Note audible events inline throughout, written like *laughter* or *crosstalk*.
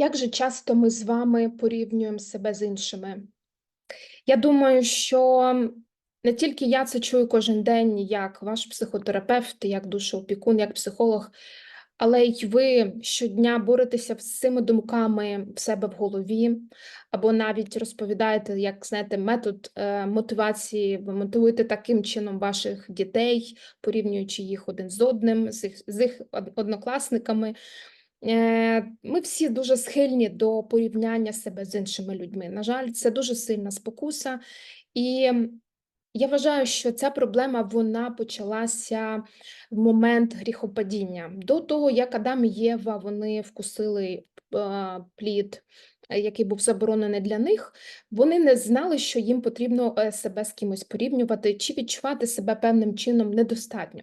Як же часто ми з вами порівнюємо себе з іншими? Я думаю, що не тільки я це чую кожен день, як ваш психотерапевт, як душоопікун, як психолог, але й ви щодня боретеся з цими думками в себе в голові, або навіть розповідаєте, як знаєте, метод е, мотивації, ви мотивуєте таким чином ваших дітей, порівнюючи їх один з одним, з їх, з їх однокласниками. Е, Ми всі дуже схильні до порівняння себе з іншими людьми. На жаль, це дуже сильна спокуса, і я вважаю, що ця проблема вона почалася в момент гріхопадіння. До того, як Адам і Єва вони вкусили е, плід, е, який був заборонений для них, вони не знали, що їм потрібно себе з кимось порівнювати чи відчувати себе певним чином недостатньо.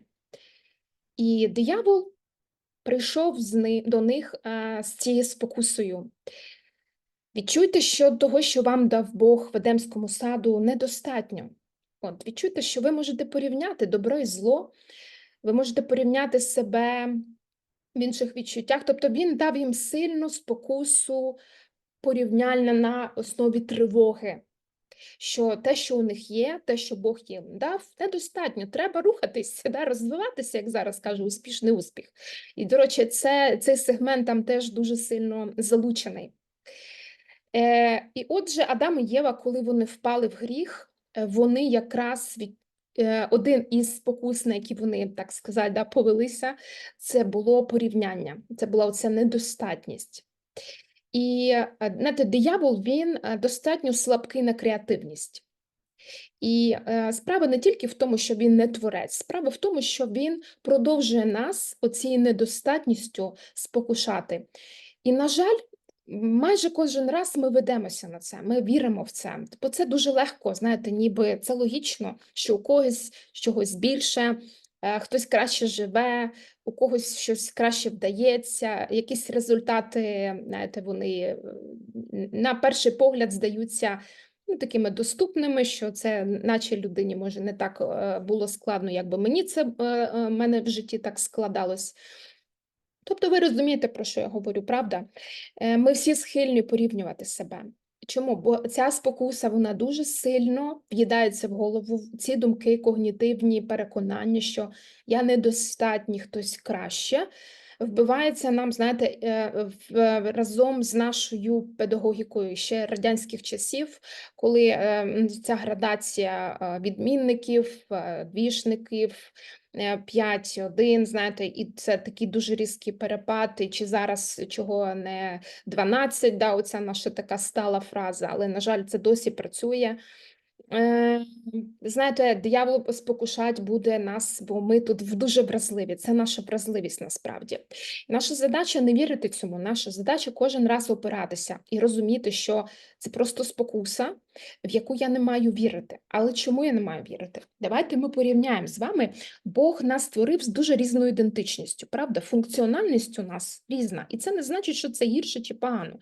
І диявол прийшов з ни, до них е, з цією спокусою. Відчуйте, що того, що вам дав Бог в Едемському саду, недостатньо. От, відчуйте, що ви можете порівняти добро і зло, ви можете порівняти себе в інших відчуттях. Тобто він дав їм сильну спокусу порівняння на основі тривоги. Що те, що у них є, те, що Бог їм дав, недостатньо. Треба рухатися, да, розвиватися, як зараз кажу, успішний успіх. І, до речі, це, цей сегмент там теж дуже сильно залучений. Е, і отже, Адам і Єва, коли вони впали в гріх, е, вони якраз від, е, один із спокус, на які вони, так сказати, да, повелися, це було порівняння, це була оця недостатність. І знаєте, диявол він е, достатньо слабкий на креативність. І е, справа не тільки в тому, що він не творець, справа в тому, що він продовжує нас оцією недостатністю спокушати. І, на жаль, майже кожен раз ми ведемося на це, ми віримо в це. Бо це дуже легко, знаєте, ніби це логічно, що у когось чогось більше, хтось краще живе, у когось щось краще вдається, якісь результати, знаєте, вони е, на перший погляд здаються ну, такими доступними, що це наче людині може не так е, було складно, як би мені це е, е, мене в житті так складалось. Тобто ви розумієте, про що я говорю, правда? Е, Ми всі схильні порівнювати себе. Чому? Бо ця спокуса вона дуже сильно в'їдається в голову, ці думки, когнітивні переконання, що я недостатній, хтось краще. Вбивається нам, знаєте, е, разом з нашою педагогікою ще радянських часів, коли е, ця градація е, відмінників, е, двішників, 5-1, знаєте, і це такі дуже різкі перепади, чи зараз чого не 12, да, оця наша така стала фраза, але, на жаль, це досі працює. Е, знаєте, диявол спокушать буде нас, бо ми тут дуже вразливі. Це наша вразливість насправді. Наша задача не вірити цьому. Наша задача кожен раз опиратися і розуміти, що це просто спокуса, в яку я не маю вірити. Але чому я не маю вірити? Давайте ми порівняємо з вами. Бог нас створив з дуже різною ідентичністю, правда? Функціональність у нас різна, і це не значить, що це гірше чи погано.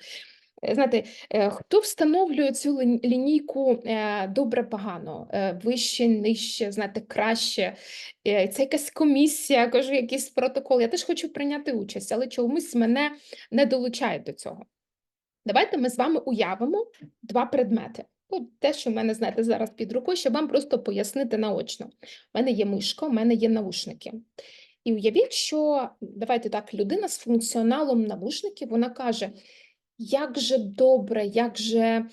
Е, Знаєте, е, хто встановлює цю лінійку е, добре-погано, е, вище, нижче, знаєте, краще? Це якась комісія, кажу, якийсь протокол. Я теж хочу прийняти участь, але чомусь мене не долучають до цього. Давайте ми з вами уявимо два предмети. Ну, те, що в мене, знаєте, зараз під рукою, щоб вам просто пояснити наочно. У мене є мишка, у мене є наушники. І уявіть, що давайте так, людина з функціоналом навушників, вона каже: як же добре, як же е,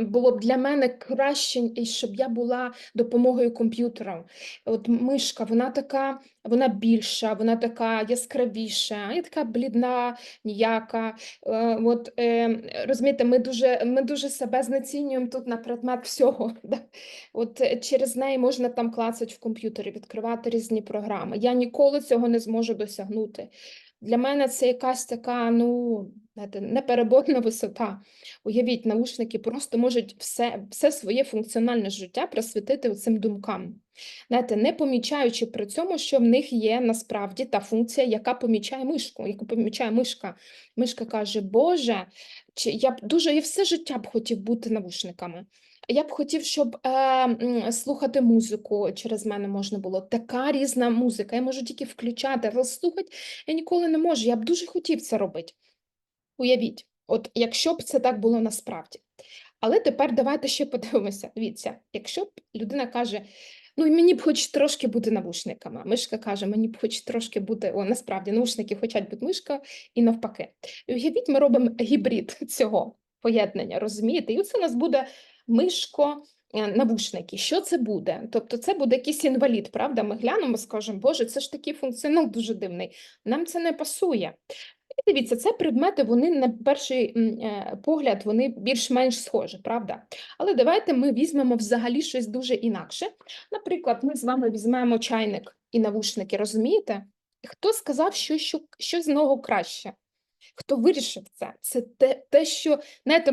було б для мене краще, і щоб я була допомогою комп'ютером. От мишка, вона така, вона більша, вона така яскравіша, я така блідна, ніяка. Е, От е, розумієте, ми дуже, ми дуже себе знецінюємо тут на предмет всього. *laughs* От через неї можна там клацати в комп'ютері, відкривати різні програми. Я ніколи цього не зможу досягнути. Для мене це якась така, ну, знаєте, непереборна висота. Уявіть, наушники просто можуть все, все своє функціональне життя присвятити цим думкам. Знаєте, не помічаючи при цьому, що в них є насправді та функція, яка помічає мишку, яку помічає мишка. Мишка каже, Боже, чи я б дуже я все життя б хотів бути навушниками. Я б хотів, щоб е, слухати музику через мене можна було. Така різна музика. Я можу тільки включати, але слухати я ніколи не можу. Я б дуже хотів це робити. Уявіть, от якщо б це так було насправді. Але тепер давайте ще подивимося. Дивіться, якщо б людина каже, ну мені б хоч трошки бути навушниками, мишка каже, мені б хоч трошки бути, о, насправді навушники хочуть бути мишка і навпаки. Уявіть, ми робимо гібрид *laughs* цього поєднання, розумієте? І оце у нас буде мишко. е, Навушники, що це буде? Тобто це буде якийсь інвалід, правда? Ми глянемо, скажемо, Боже, це ж такий функціонал дуже дивний. Нам це не пасує. І дивіться, це предмети, вони на перший е, погляд, вони більш-менш схожі, правда? Але давайте ми візьмемо взагалі щось дуже інакше. Наприклад, ми з вами візьмемо чайник і навушники, розумієте? Хто сказав, що, що, що з нього краще? Хто вирішив це? Це те, те що, знаєте,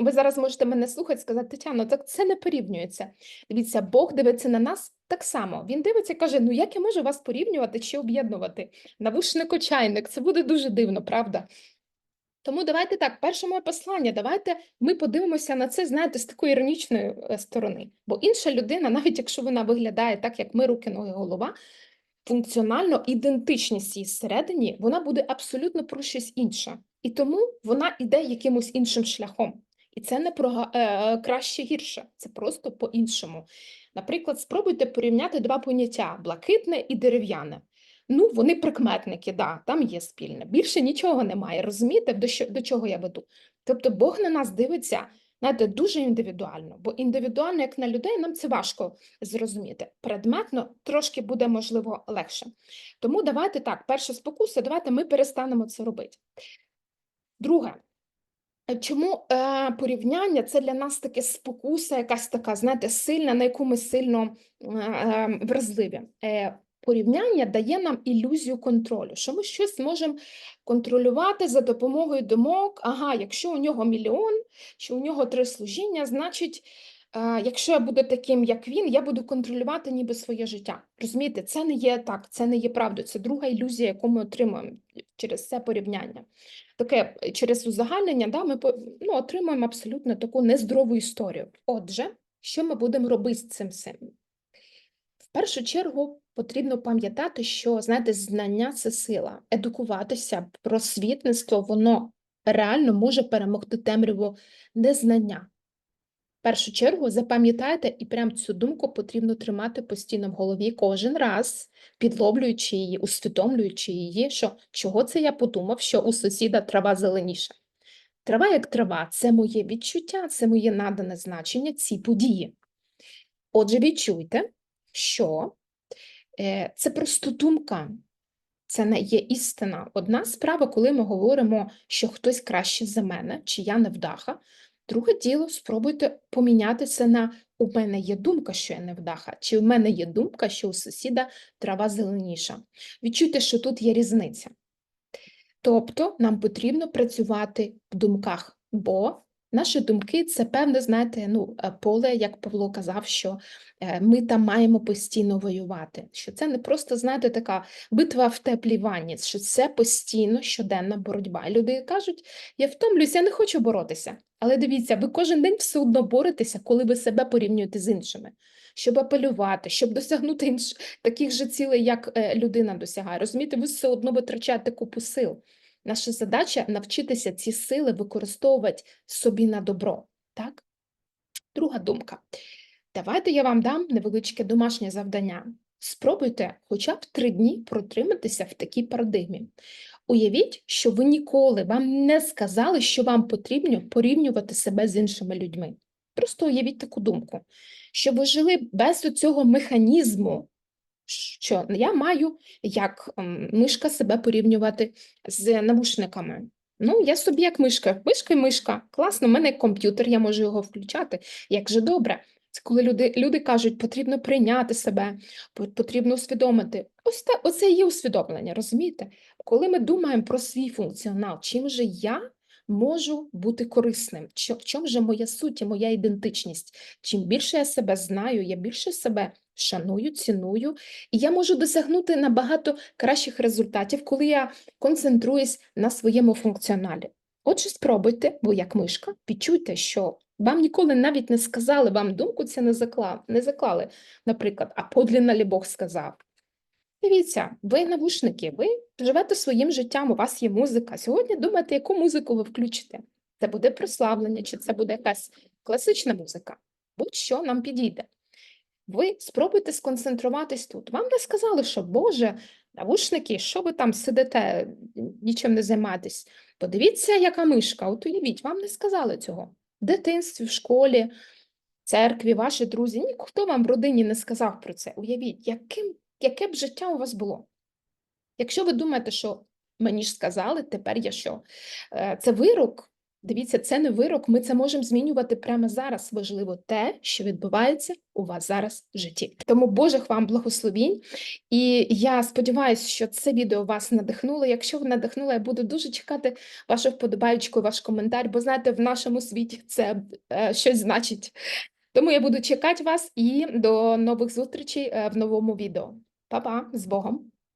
ви зараз можете мене слухати, сказати, Тетяно, так це не порівнюється. Дивіться, Бог дивиться на нас так само. Він дивиться і каже, ну як я можу вас порівнювати чи об'єднувати? Навушник-чайник, це буде дуже дивно, правда? Тому давайте так, перше моє послання, давайте ми подивимося на це, знаєте, з такої іронічної е, сторони. Бо інша людина, *laughs* навіть якщо вона виглядає так, як ми, руки, ноги, голова, функціонально ідентичність її всередині, вона буде абсолютно про щось інше. І тому вона йде якимось іншим шляхом. І це не про е, краще гірше, це просто по-іншому. Наприклад, спробуйте порівняти два поняття: блакитне і дерев'яне. Ну, вони прикметники, да, там є спільне. Більше нічого немає. Розумієте, до, що, до чого я веду? Тобто Бог на нас дивиться, знаєте, дуже індивідуально, бо індивідуально, як на людей, нам це важко зрозуміти. Предметно трошки буде, можливо, легше. Тому давайте так, перша спокуса, давайте ми перестанемо це робити. Друге, Чому е, порівняння це для нас таке спокуса, якась така, знаєте, сильна, на яку ми сильно е, е, вразливі? Е, порівняння дає нам ілюзію контролю, що ми щось можемо контролювати за допомогою думок. Ага, якщо у нього мільйон, що у нього три служіння, значить, е, якщо я буду таким, як він, я буду контролювати ніби своє життя. Розумієте, це не є так, це не є правдою, це друга ілюзія, яку ми отримуємо через це порівняння таке е, через узагальнення, да, ми ну, отримуємо абсолютно таку нездорову історію. Отже, що ми будемо робити з цим всім? В першу чергу потрібно пам'ятати, що знаєте, знання це сила. Едукуватися, просвітництво, воно реально може перемогти темряву незнання. В першу чергу запам'ятайте, і прям цю думку потрібно тримати постійно в голові кожен раз, підловлюючи її, усвідомлюючи її, що чого це я подумав, що у сусіда трава зеленіша. Трава як трава це моє відчуття, це моє надане значення цій події. Отже, відчуйте, що це просто думка, це не є істина. Одна справа, коли ми говоримо, що хтось краще за мене, чи я невдаха. Друге діло, спробуйте поміняти це на у мене є думка, що я невдаха, чи у мене є думка, що у сусіда трава зеленіша. Відчуйте, що тут є різниця. Тобто нам потрібно працювати в думках, бо наші думки це певне, знаєте, ну, е, поле, як Павло казав, що е, ми там маємо постійно воювати. Що це не просто, знаєте, така битва в теплій ванні, що це постійно щоденна боротьба. Люди кажуть, я втомлююся, я не хочу боротися. Але дивіться, ви кожен день все одно боретеся, коли ви себе порівнюєте з іншими, щоб апелювати, щоб досягнути інш... таких же цілей, як е, людина досягає. Розумієте, ви все одно витрачаєте купу сил. Наша задача навчитися ці сили використовувати собі на добро. Так? Друга думка. Давайте я вам дам невеличке домашнє завдання. Спробуйте хоча б три дні протриматися в такій парадигмі. Уявіть, що ви ніколи вам не сказали, що вам потрібно порівнювати себе з іншими людьми. Просто уявіть таку думку, що ви жили без цього механізму, що я маю як ем, мишка себе порівнювати з навушниками. Ну, я собі як мишка, мишка і мишка. Класно, в мене комп'ютер, я можу його включати. Як же добре. Це коли люди, люди кажуть, потрібно прийняти себе, потрібно усвідомити. Ось так, оце є усвідомлення, розумієте? Коли ми думаємо про свій функціонал, чим же я можу бути корисним, в чому же моя суть моя ідентичність? Чим більше я себе знаю, я більше себе шаную, ціную, і я можу досягнути набагато кращих результатів, коли я концентруюсь на своєму функціоналі. Отже, спробуйте, бо як мишка, відчуйте, що вам ніколи навіть не сказали, вам думку це не заклали, не заклали, наприклад, а подлинно ли Бог сказав. Дивіться, ви навушники, ви живете своїм життям, у вас є музика. Сьогодні думайте, яку музику ви включите. Це буде прославлення, чи це буде якась класична музика. Будь-що нам підійде. Ви спробуйте сконцентруватись тут. Вам не сказали, що Боже, навушники, що ви там сидите, нічим не займаєтесь. Подивіться, яка мишка. От уявіть, вам не сказали цього. В дитинстві, в школі, в церкві, ваші друзі. Ніхто вам в родині не сказав про це. Уявіть, яким, яке б життя у вас було. Якщо ви думаєте, що мені ж сказали, тепер я що? Е, Це вирок. Дивіться, це не вирок. Ми це можемо змінювати прямо зараз. Важливо те, що відбувається у вас зараз в житті. Тому Божих вам благословінь. І я сподіваюся, що це відео вас надихнуло. Якщо ви надихнуло, я буду дуже чекати вашу вподобаючку, ваш коментар, бо знаєте, в нашому світі це е, щось значить. Тому я буду чекати вас і до нових зустрічей е, в новому відео. Па-па, з Богом!